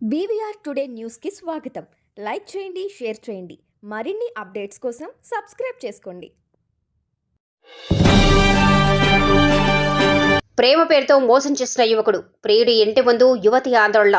BVR today న్యూస్కి స్వాగతం. Like చేయండి షేర్ చేయండి. మరిన్ని అప్డేట్స్ కోసం సబ్స్క్రైబ్ చేసుకోండి. ప్రేమ పేరుతో మోసం చేసిన యువకుడు ప్రియుడి ఇంటి ముందు యువతి ఆందోళన.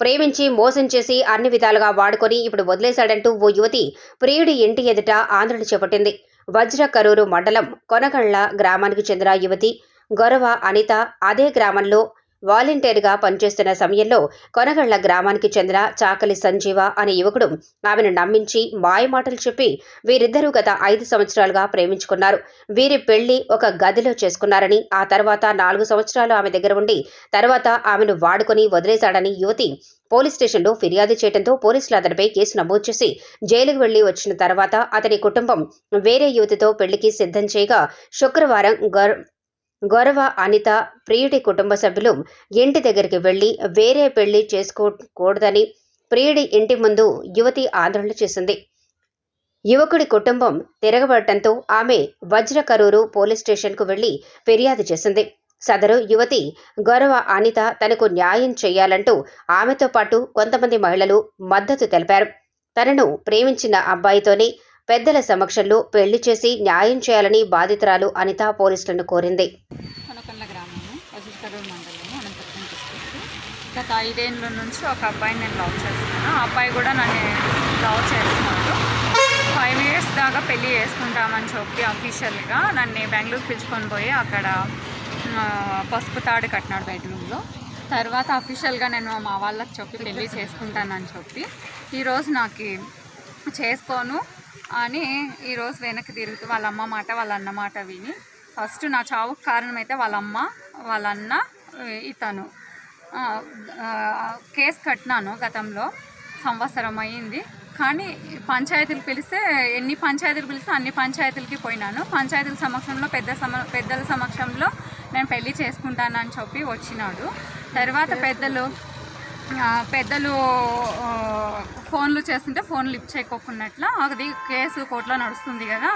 ప్రేమించి మోసం చేసి అన్ని విధాలుగా వాడుకొని ఇప్పుడు వదిలేశాడంటూ ఓ యువతి ప్రియుడి ఇంటి ఎదుట ఆందోళన చేపట్టింది. వజ్ర కరూరు మండలం కొనగళ్ళ గ్రామానికి చెందిన యువతి గొరవ అనిత అదే గ్రామంలో వాలంటీర్గా పనిచేస్తున్న సమయంలో కొనగళ్ళ గ్రామానికి చెందిన చాకలి సంజీవ అనే యువకుడు ఆమెను నమ్మించి మాయమాటలు చెప్పి వీరిద్దరూ గత ఐదు సంవత్సరాలుగా ప్రేమించుకున్నారు. వీరి పెళ్ళి ఒక గదిలో చేసుకున్నారని ఆ తర్వాత నాలుగు సంవత్సరాలు ఆమె దగ్గర ఉండి తర్వాత ఆమెను వాడుకొని వదిలేశాడని యువతి పోలీస్ స్టేషన్లో ఫిర్యాదు చేయడంతో పోలీసులు అతనిపై కేసు నమోదు చేసి జైలుకు వెళ్ళి వచ్చిన తర్వాత అతని కుటుంబం వేరే యువతితో పెళ్ళికి సిద్ధం చేయగా శుక్రవారం గౌరవ అనిత ప్రియుడి కుటుంబ సభ్యులు ఇంటి దగ్గరికి వెళ్ళి వేరే పెళ్ళి చేసుకోకూడదని ప్రియుడి ఇంటి ముందు యువతి ఆందోళన చేసింది. యువకుడి కుటుంబం తిరగబడటంతో ఆమె వజ్రకరూరు పోలీస్ స్టేషన్కు వెళ్ళి ఫిర్యాదు చేసింది. సదరు యువతి గౌరవ అనిత తనకు న్యాయం చేయాలంటూ ఆమెతో పాటు కొంతమంది మహిళలు మద్దతు తెలిపారు. తనను ప్రేమించిన అబ్బాయితోనే పెద్దల సమక్షంలో పెళ్ళి చేసి న్యాయం చేయాలని బాధితురాలు అనిత పోలీసులను కోరింది. గత ఐదేళ్ళ నుంచి ఒక అబ్బాయిని నేను లవ్ చేస్తున్నాను. ఆ అబ్బాయి కూడా నన్ను లవ్ చేస్తున్నాడు. ఫైవ్ ఇయర్స్ దాకా పెళ్ళి చేసుకుంటామని చెప్పి అఫీషియల్గా నన్ను బెంగళూరు పిలుచుకొని పోయి అక్కడ పసుపు తాడు కట్టినాడు బెడ్రూమ్లో. తర్వాత అఫీషియల్గా నేను మా వాళ్ళకి చెప్పి పెళ్ళి చేసుకుంటానని చెప్పి ఈరోజు నాకు చేసుకోను. అని ఈరోజు వెనక్కి తిరుగుతూ వాళ్ళ అమ్మ మాట వాళ్ళ అన్న మాట విని ఫస్ట్ నా చావుకు కారణం అయితే వాళ్ళ అమ్మ వాళ్ళ అన్న ఇతను కేసు కట్టినాను గతంలో సంవత్సరం అయ్యింది. కానీ పంచాయతీలు పిలిస్తే ఎన్ని పంచాయతీలు పిలిస్తే అన్ని పంచాయతీలకి పోయినాను. పంచాయతీల సమక్షంలో పెద్ద సమ పెద్దల సమక్షంలో నేను పెళ్ళి చేసుకుంటానని చెప్పి వచ్చినాడు. తర్వాత పెద్దలు పెద్దలు ఫోన్లు చేస్తుంటే ఫోన్ లిఫ్ట్ చేయకోకున్నట్ల అది కేసు కోర్టులో నడుస్తుంది కదా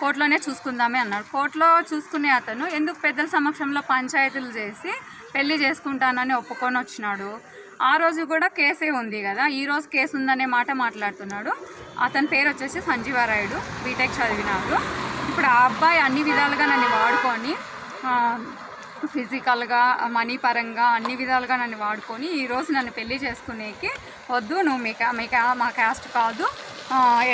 కోర్టులోనే చూసుకుందామే అన్నాడు. కోర్టులో చూసుకునే అతను ఎందుకు పెద్దల సమక్షంలో పంచాయతీలు చేసి పెళ్ళి చేసుకుంటానని ఒప్పుకొని వచ్చినాడు? ఆ రోజు కూడా కేసే ఉంది కదా ఈ రోజు కేసు ఉందనే మాట మాట్లాడుతున్నాడు. అతని పేరు వచ్చేసి సంజీవారాయుడు బీటెక్ చదివినాడు. ఇప్పుడు ఆ అబ్బాయి అన్ని విధాలుగా నన్ను వాడుకొని ఫిజికల్గా మనీ పరంగా అన్ని విధాలుగా నన్ను వాడుకొని ఈరోజు నన్ను పెళ్ళి చేసుకునేకి వద్దు. నువ్వు మీ మీ మా క్యాస్ట్ కాదు.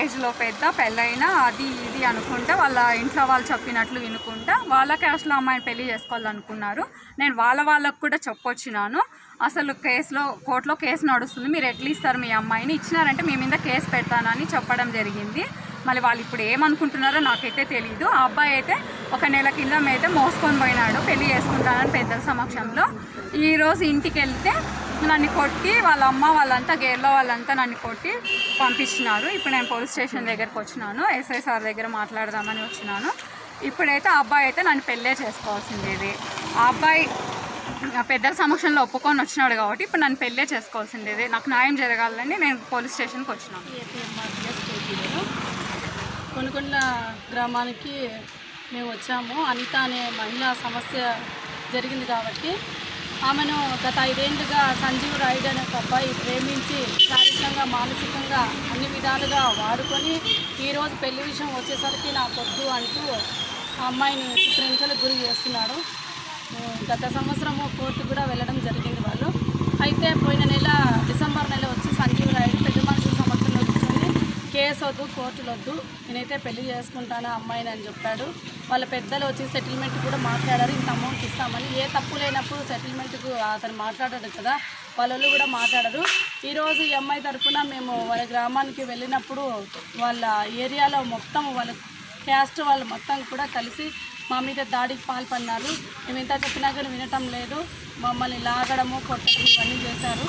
ఏజ్లో పెద్ద పెళ్ళైనా అది ఇది అనుకుంటా వాళ్ళ ఇంట్లో వాళ్ళు చెప్పినట్లు వినుకుంటా వాళ్ళ క్యాస్ట్లో అమ్మాయిని పెళ్ళి చేసుకోవాలనుకున్నారు. నేను వాళ్ళ వాళ్ళకు కూడా చెప్పొచ్చినాను. అసలు కేసులో కోర్టులో కేసు నడుస్తుంది. మీరు ఎట్లా ఇస్తారు మీ అమ్మాయిని ఇచ్చినారంటే మీ మీద కేసు పెడతానని చెప్పడం జరిగింది. మళ్ళీ వాళ్ళు ఇప్పుడు ఏమనుకుంటున్నారో నాకైతే తెలియదు ఆ అబ్బాయి అయితే ఒక నెల కింద అయితే మోసుకొని పోయినాడు పెళ్ళి చేసుకుంటానని పెద్దల సమక్షంలో. ఈరోజు ఇంటికి వెళ్తే నన్ను కొట్టి వాళ్ళ అమ్మ వాళ్ళంతా గేర్లో వాళ్ళంతా నన్ను కొట్టి పంపించినారు. ఇప్పుడు నేను పోలీస్ స్టేషన్ దగ్గరకు వచ్చినాను ఎస్ఐ సార్ దగ్గర మాట్లాడదామని వచ్చినాను. ఇప్పుడైతే ఆ అబ్బాయి అయితే నన్ను పెళ్ళే చేసుకోవాల్సిందేది. ఆ అబ్బాయి పెద్దల సమక్షంలో ఒప్పుకొని వచ్చినాడు కాబట్టి ఇప్పుడు నన్ను పెళ్ళే చేసుకోవాల్సిందేది. నాకు న్యాయం జరగాలని నేను పోలీస్ స్టేషన్కి వచ్చినాను కొనుకొండ గ్రామానికి మేము వచ్చాము. అనిత అనే మహిళా సమస్య జరిగింది కాబట్టి ఆమెను గత ఐదేళ్ళుగా సంజీవ్ రాయుడు అనే ఒక అబ్బాయి ప్రేమించి శారీరకంగా మానసికంగా అన్ని విధాలుగా వాడుకొని ఈరోజు పెళ్ళి విషయం వచ్చేసరికి నా పొద్దు అంటూ ఆ అమ్మాయిని చిత్రహింసలకు గురి చేస్తున్నాడు. గత సంవత్సరము కోర్టు కూడా వెళ్ళడం జరిగింది వాళ్ళు. అయితే పోయిన నెల డిసెంబర్ నెల వచ్చి సంజీవ్ రాయుడు పెద్ద మనుషుల సమక్షంలో కూర్చొని కేసు వద్దు కోర్టులు వద్దు నేనైతే పెళ్ళి చేసుకుంటాను అమ్మాయిని అని చెప్పాడు. వాళ్ళ పెద్దలు వచ్చి సెటిల్మెంట్ కూడా మాట్లాడారు ఇంత అమౌంట్ ఇస్తామని. ఏ తప్పు లేనప్పుడు సెటిల్మెంట్కు అతను మాట్లాడాడు కదా వాళ్ళు కూడా మాట్లాడరు. ఈరోజు ఈ అమ్మాయి తరఫున మేము వాళ్ళ గ్రామానికి వెళ్ళినప్పుడు వాళ్ళ ఏరియాలో మొత్తం వాళ్ళ క్యాస్ట్ వాళ్ళు మొత్తం కూడా కలిసి మా మీద దాడికి పాల్పడినారు. మేము ఎంత చెప్పినా కానీ వినటం లేదు. మమ్మల్ని లాగడము కొట్టడం ఇవన్నీ చేశారు.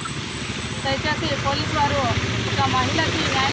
దయచేసి పోలీసు వారు ఒక మహిళకి